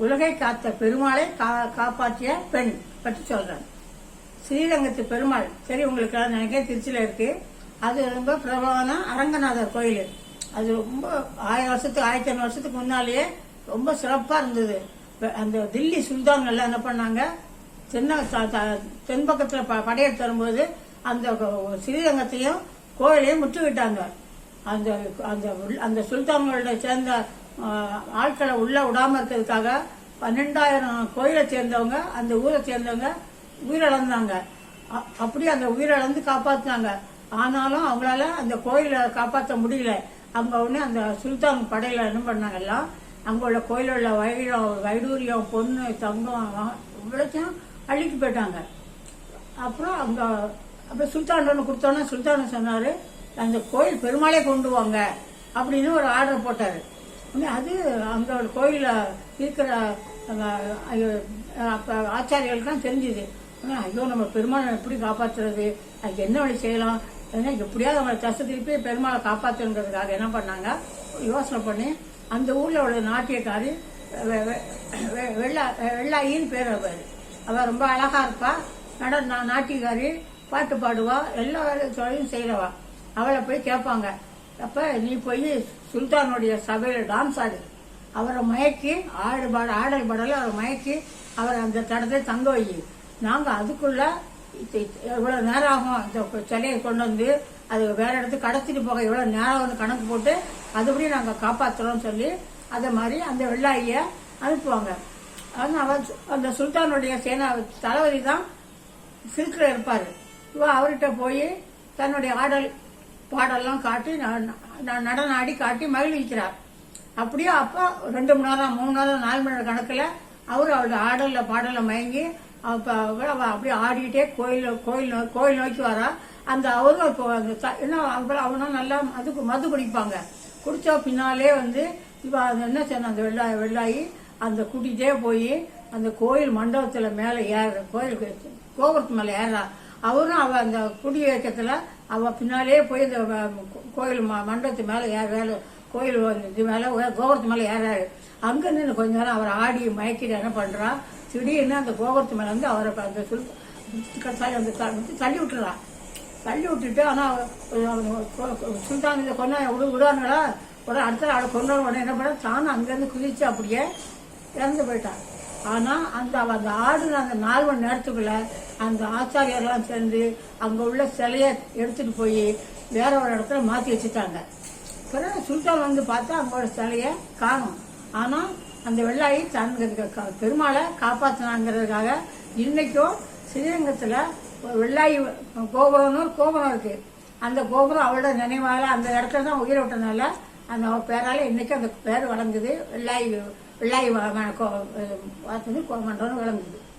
உலகை காத்த பெருமாளை கா- காப்பாற்றிய பெண் பற்றி சொல்றேன். ஸ்ரீரங்கத்து பெருமாள் சரி உங்களுக்கு நினைக்கிறேன் நினைக்க திருச்சியில இருக்கு. அது ரொம்ப பிரபலமான அரங்கநாதர் கோயில் அது ரொம்ப ஆயிரம் வருஷத்துக்கு ஆயிரத்தி ஐநூறு வருஷத்துக்கு முன்னாலேயே ரொம்ப சிறப்பா இருந்தது. அந்த தில்லி சுல்தான்கள் எல்லாம் என்ன பண்ணாங்க? தென்ன தென்பக்கத்தில் படையெடுத்து வரும்போது அந்த ஸ்ரீரங்கத்தையும் கோயிலையும் முற்றுவிட்டாங்க. அந்த அந்த அந்த சுல்தான்களோட சேர்ந்த ஆட்களை உள்ள விடாம இருக்கிறதுக்காக பன்னெண்டாயிரம் கோயிலை சேர்ந்தவங்க அந்த ஊரை சேர்ந்தவங்க உயிரிழந்தாங்க. அ- அப்படியே அந்த உயிரிழந்து காப்பாத்தினாங்க. ஆனாலும் அவங்களால அந்த கோயிலை காப்பாற்ற முடியல. அங்க உடனே அந்த சுல்தான் படையில என்ன பண்ணாங்க எல்லாம் அங்கே உள்ள கோயிலில் உள்ள வைரம் வைடூரியம் பொண்ணு தங்கம் இவ்வளோத்தையும் அள்ளிட்டு போயிட்டாங்க. அப்புறம் அங்க அப்புறம் சுல்தான் ஒன்று கொடுத்தோன்னே சுல்தான் சொன்னாரு அந்த கோயில் பெருமாளே கொண்டு வாங்க அப்படின்னு ஒரு ஆர்டர் போட்டாரு. அது அந்த ஒரு இருக்கிற அப்போ ஐயோ, தான் தெரிஞ்சுது. உடனே, ஐயோ நம்ம பெருமாளை எப்படி காப்பாத்துறது? அதுக்கு என்ன வழி செய்யலாம்? ஏன்னா எப்படியாவது அவங்களை தசை திருப்பி பெருமாளை காப்பாத்துங்கிறதுக்காக என்ன பண்ணாங்க? யோசனை பண்ணி அந்த ஊரில் உள்ள நாட்டியக்காரி வெ- வெ- வெ- வெள்ளா வெள்ளாயின்னு பேர் அவர். அவள் ரொம்ப அழகாக இருப்பா. நட நாட்டியக்காரி பாட்டு பாடுவா. எல்லா வேலை- தொழிலும் அவளை போய் கேட்பாங்க. அப்ப நீ போய் சுல்தானுடைய சபையில டான்ஸ் ஆடு. அவரை மயக்கி ஆடு பாட ஆடல் பாடல அவரை மயக்கி அவரை அந்த தடத்தை தங்க வை. நாங்க அதுக்குள்ள எவ்வளோ எவ்வளவு நேரம் ஆகும் இந்த சிலையை கொண்டு வந்து அது வேற இடத்துக்கு கடத்திட்டு போக எவ்வளவு நேரம் வந்து கணக்கு போட்டு அதுபடி நாங்க காப்பாத்துறோம்னு சொல்லி அதே மாதிரி அந்த வெள்ளாயியை அனுப்புவாங்க. ஆனால் அவர் அந்த சுல்தானுடைய சேனா தளபதி தான் சிறுக்கில் இருப்பாரு. இவ அவர்கிட்ட போய் தன்னுடைய ஆடல் பாடல்லாம் காட்டி ந- நடனம் ஆடி காட்டி மகிழ்விக்கிறார் அப்படியே அப்போ ரெண்டு மணி நேரம் மூணு நேரம் நாலு மணி நேரம் கணக்கில் அவர் அவளோட ஆடலில் பாடலில் மயங்கி அவ அப்படியே ஆடிக்கிட்டே கோயில் கோயில் நோ- கோயில் நோக்கி வரா. அந்த அவரும் இப்போ அந்த என்ன அவனும் நல்லா மது மது குடிப்பாங்க. குடித்தா பின்னாலே வந்து இப்போ அது என்ன செய்யணும் அந்த வெள்ளாய் வெள்ளாயி அந்த கூட்டிகிட்டே போய் அந்த கோயில் மண்டபத்தில் மேலே ஏற கோயிலுக்கு கோபுரத்து மேலே ஏறா. அவரும் அவ அந்த குடியேற்றத்துல அவள் பின்னாலே போய் இந்த கோயில் ம- மண்டபத்து மேலே ஏறாரு. கோயில் வந்து இது மேலே கோபுரத்து மேலே ஏறாரு. அங்கே நின்று கொஞ்ச நேரம் அவர் ஆடி மயக்கிட்டு என்ன பண்ணுறான் திடீர்னு அந்த கோபுரத்து மேலே வந்து அவரை அந்த சுல் தள்ளி- அந்த தள்ளி விட்டுறா. தள்ளி விட்டுட்டு ஆனால் சுல்தான் இதை கொண்டா விடு விடுவானுங்களா? உடனே அடுத்த ஆளை கொண்டு உடனே என்ன பண்ண தானும் அங்கேருந்து குதிச்சு அப்படியே இறந்து போயிட்டான் ஆனால் அந்த அந்த ஆடுன அந்த நாலு மணி நேரத்துக்குள்ள அந்த ஆச்சாரியர்லாம் சேர்ந்து அங்க உள்ள சிலைய எடுத்துட்டு போய் வேற ஒரு இடத்துல மாத்தி வச்சுட்டாங்க. பிறகு சுல்தான் வந்து பார்த்தா அவங்களோட சிலைய காணும். ஆனா அந்த வெள்ளாயி தன் பெருமாளை காப்பாத்தினாங்கிறதுக்காக இன்னைக்கும் ஸ்ரீரங்கத்தில் வெள்ளாயி கோபுரம்னு ஒரு கோபுரம் இருக்கு. அந்த கோபுரம் அவளோட நினைவால அந்த இடத்துல தான் உயிரை விட்டனால அந்த அவ பேரால இன்னைக்கு அந்த பேர் வழங்குது. வெள்ளாயி வெள்ளாயி வ- கோ- கோமண்டம்னு விளங்குது.